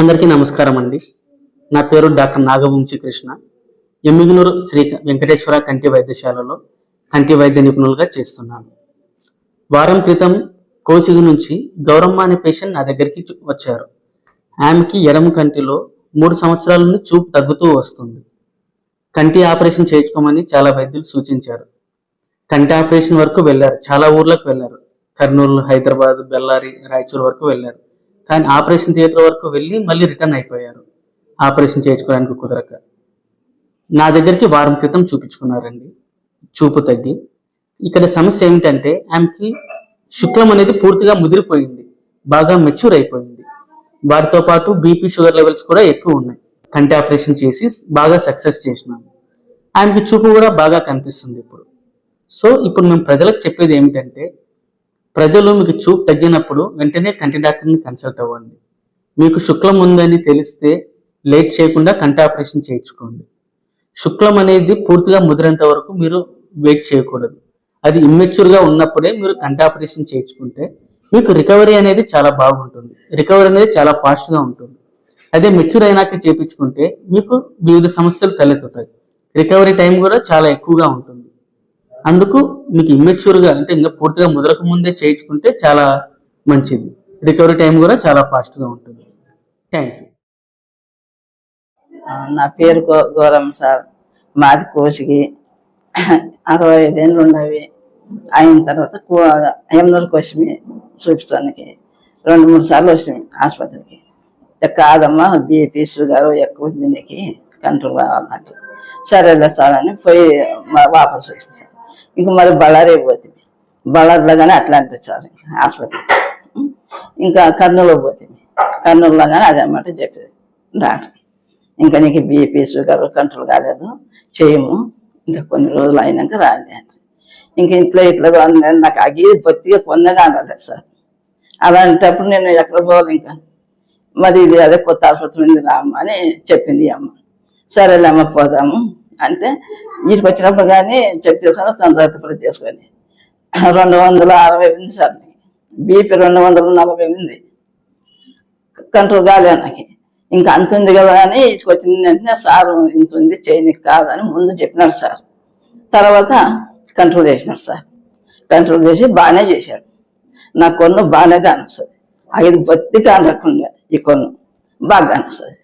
అందరికీ నమస్కారం అండి. నా పేరు డాక్టర్ నాగవంశీ కృష్ణ. ఎమ్మిగనూరు శ్రీ వెంకటేశ్వర కంటి వైద్యశాలలో కంటి వైద్య నిపుణులుగా చేస్తున్నాను. వారం క్రితం కోసిగి నుంచి గౌరమ్మ అనే పేషెంట్ నా దగ్గరికి వచ్చారు. ఆమెకి ఎడమ కంటిలో మూడు సంవత్సరాల నుండి చూపు తగ్గుతూ వస్తుంది. కంటి ఆపరేషన్ చేయించుకోమని చాలా వైద్యులు సూచించారు. కంటి ఆపరేషన్ వరకు వెళ్ళారు. చాలా ఊర్లకు వెళ్ళారు. కర్నూలు హైదరాబాద్ బెల్లారి రాయచూరు వరకు వెళ్ళారు. కానీ ఆపరేషన్ థియేటర్ వరకు వెళ్ళి మళ్ళీ రిటర్న్ అయిపోయారు. ఆపరేషన్ చేయించుకోవడానికి కుదరక. నా దగ్గరికి వారం క్రితం చూపించుకున్నారండి. చూపు తగ్గి. ఇక్కడ సమస్య ఏమిటంటే ఆమెకి శుక్లం అనేది పూర్తిగా ముదిరిపోయింది. బాగా మెచ్యూర్ అయిపోయింది. వారితో పాటు బీపీ షుగర్ లెవెల్స్ కూడా ఎక్కువ ఉన్నాయి. కంటి ఆపరేషన్ చేసి బాగా సక్సెస్ చేసినాము. ఆమెకి చూపు కూడా బాగా కనిపిస్తుంది ఇప్పుడు. సో ఇప్పుడు మేము ప్రజలకు చెప్పేది ఏమిటంటే ప్రజలు మీకు చూపు తగ్గినప్పుడు వెంటనే కంటి డాక్టర్ని కన్సల్ట్ అవ్వండి. మీకు శుక్లం ఉందని తెలిస్తే లేట్ చేయకుండా కంటి ఆపరేషన్ చేయించుకోండి. శుక్లం అనేది పూర్తిగా ముదిరేంత వరకు మీరు వెయిట్ చేయకూడదు. అది ఇమ్మెచ్యూర్గా ఉన్నప్పుడే మీరు కంటి ఆపరేషన్ చేయించుకుంటే మీకు రికవరీ అనేది చాలా బాగుంటుంది. రికవరీ అనేది చాలా ఫాస్ట్గా ఉంటుంది. అదే మెచ్యూర్ అయినాక చేయించుకుంటే మీకు వివిధ సమస్యలు తలెత్తుతాయి. రికవరీ టైం కూడా చాలా ఎక్కువగా ఉంటుంది. అందుకు మీకు ఇమ్మెచ్యూర్గా అంటే ఇంకా పూర్తిగా ముదరక ముందే చేయించుకుంటే చాలా మంచిది. రికవరీ టైం కూడా చాలా ఫాస్ట్గా ఉంటుంది. థ్యాంక్ యూ నా పేరు గో- గోరమ్మ సార్. మాది కోసికి అరవై ఐదేళ్ళు ఉండవి అయిన తర్వాత ఎమ్నూరు వచ్చి చూపించడానికి. రెండు మూడు సార్లు వచ్చింది ఆసుపత్రికి. కాదమ్మా బీపీ షుగర్ ఎక్కువ ఉంది నీకు కంట్రోల్ కావాలంటే సరేలే సార్ అని పోయి వాపసు వాపస్ వచ్చింది ఇంక మరి బళ్ళారే పోతుంది బళ్ళారిలో కానీ అట్లా అనిపించారు ఆసుపత్రి. ఇంకా కర్నూలు పోతుంది. కర్నూలులో కానీ అదనమాట చెప్పేది. డాక్టర్ ఇంకా నీకు బీపీ షుగర్ కంట్రోల్ కాలేదు. చేయము. ఇంకా కొన్ని రోజులు అయినాక రాండి ఇంక ఇంట్లో ఇట్లా నాకు అగి బొత్తిగా పొందగా అనలేదు సార్. అలాంటప్పుడు నేను ఎక్కడ పోవాలి ఇంకా? మరి ఇది అదే కొత్త ఆసుపత్రి ఉంది రామ్మ అని చెప్పింది అమ్మ. సరేలే అమ్మ పోదాము. అంటే వీటికి వచ్చినప్పుడు కానీ చెక్ చేసుకొని తన రక్తపరి చేసుకొని. రెండు వందల అరవై ఉంది సార్ బీపీ రెండు వందల నలభై ఉంది కంట్రోల్ కాలే నాకు. ఇంకా అంత ఉంది కదా అని ఇటుకు వచ్చిన వెంటనే సార్ ఇంత ఉంది చేయనికి కాదని ముందు చెప్పినాడు సార్. తర్వాత కంట్రోల్ చేసినాడు సార్. కంట్రోల్ చేసి బాగానే చేశాడు. నా కొన్ను బాగానే కానిస్తుంది ఐదు బొత్తి కానకుండా ఈ కొన్ను బాగా కానిస్తుంది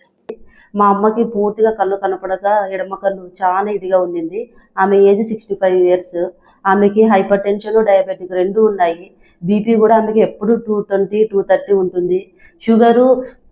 మా అమ్మకి పూర్తిగా కళ్ళు కనపడక ఎడమ కళ్ళు చాలా ఇదిగా ఉండింది. ఆమె ఏజ్ సిక్స్టీ ఫైవ్ ఇయర్స్. ఆమెకి హైపర్ టెన్షన్ డయాబెటిక్ రెండు ఉన్నాయి. బీపీ కూడా ఆమెకి ఎప్పుడు టూ ట్వంటీ టూ థర్టీ ఉంటుంది. షుగరు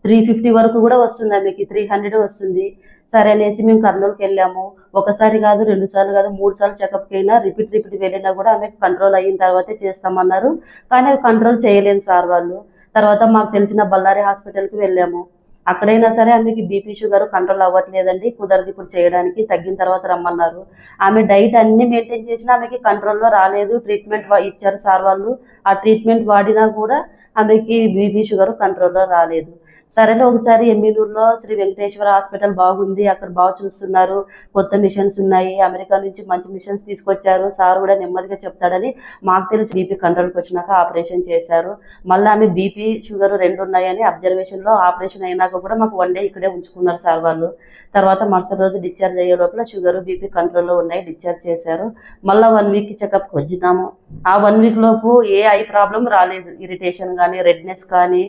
త్రీ ఫిఫ్టీ వరకు కూడా వస్తుంది ఆమెకి త్రీ హండ్రెడ్ వస్తుంది. సరే అనేసి మేము కర్నూలుకి వెళ్ళాము. ఒకసారి కాదు రెండు సార్లు కాదు మూడు సార్లు చెకప్కి అయినా రిపీట్ రిపీట్ వెళ్ళినా కూడా ఆమెకు కంట్రోల్ అయిన తర్వాతే చేస్తామన్నారు. కానీ కంట్రోల్ చేయలేను సార్ వాళ్ళు. తర్వాత మాకు తెలిసిన బళ్ళారి హాస్పిటల్కి వెళ్ళాము. అక్కడైనా సరే ఆమెకి బీపీ షుగర్ కంట్రోల్ అవ్వట్లేదండి. కుదరదు ఇప్పుడు చేయడానికి. తగ్గిన తర్వాత రమ్మన్నారు. ఆమె డైట్ అన్ని మెయింటైన్ చేసినా ఆమెకి కంట్రోల్లో రాలేదు. ట్రీట్మెంట్ ఇచ్చారు సార్ వాళ్ళు. ఆ ట్రీట్మెంట్ వాడినా కూడా ఆమెకి బీపీ షుగర్ కంట్రోల్లో రాలేదు. సరేనే ఒకసారి ఎమ్మినూరులో శ్రీ వెంకటేశ్వర హాస్పిటల్ బాగుంది అక్కడ బాగా చూస్తున్నారు. కొత్త మిషన్స్ ఉన్నాయి. అమెరికా నుంచి మంచి మిషన్స్ తీసుకొచ్చారు. సార్ కూడా నెమ్మదిగా చెప్తాడని మాకు తెలిసి బీపీ కంట్రోల్కి వచ్చినాక ఆపరేషన్ చేశారు. మళ్ళీ ఆమె బీపీ షుగర్ రెండు ఉన్నాయని అబ్జర్వేషన్లో ఆపరేషన్ అయినాక కూడా మాకు వన్ డే ఇక్కడే ఉంచుకున్నారు సార్ వాళ్ళు. తర్వాత మరుసటి రోజు డిశ్చార్జ్ అయ్యే లోపల షుగర్ బీపీ కంట్రోల్లో ఉన్నాయి. డిశ్చార్జ్ చేశారు. మళ్ళీ వన్ వీక్ చెకప్కి వచ్చినాము. ఆ వన్ వీక్ లోపు ఏ ఐ ప్రాబ్లం రాలేదు. ఇరిటేషన్ కానీ రెడ్నెస్ కానీ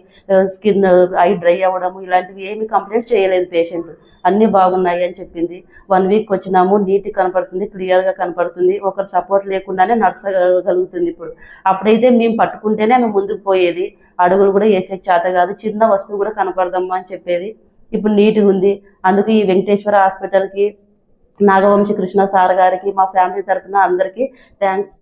స్కిన్ ఐ డ్రై అవ్వడము ఇలాంటివి ఏమి కంప్లైంట్ చేయలేదు పేషెంట్ అన్నీ బాగున్నాయి అని చెప్పింది. వన్ వీక్ వచ్చినాము నీట్ కనపడుతుంది క్లియర్గా కనపడుతుంది. ఒకరు సపోర్ట్ లేకుండానే నడచగలుగుతుంది ఇప్పుడు. అప్పుడైతే మేము పట్టుకుంటేనే ఆమె ముందుకు పోయేది. అడుగులు కూడా వేసే చేత కాదు. చిన్న వస్తువు కూడా కనపడదమ్మా అని చెప్పేది. ఇప్పుడు నీట్గా ఉంది. అందుకు ఈ వెంకటేశ్వర హాస్పిటల్కి నాగవంశీ కృష్ణ సార్ గారికి మా ఫ్యామిలీ తరఫున అందరికీ థ్యాంక్స్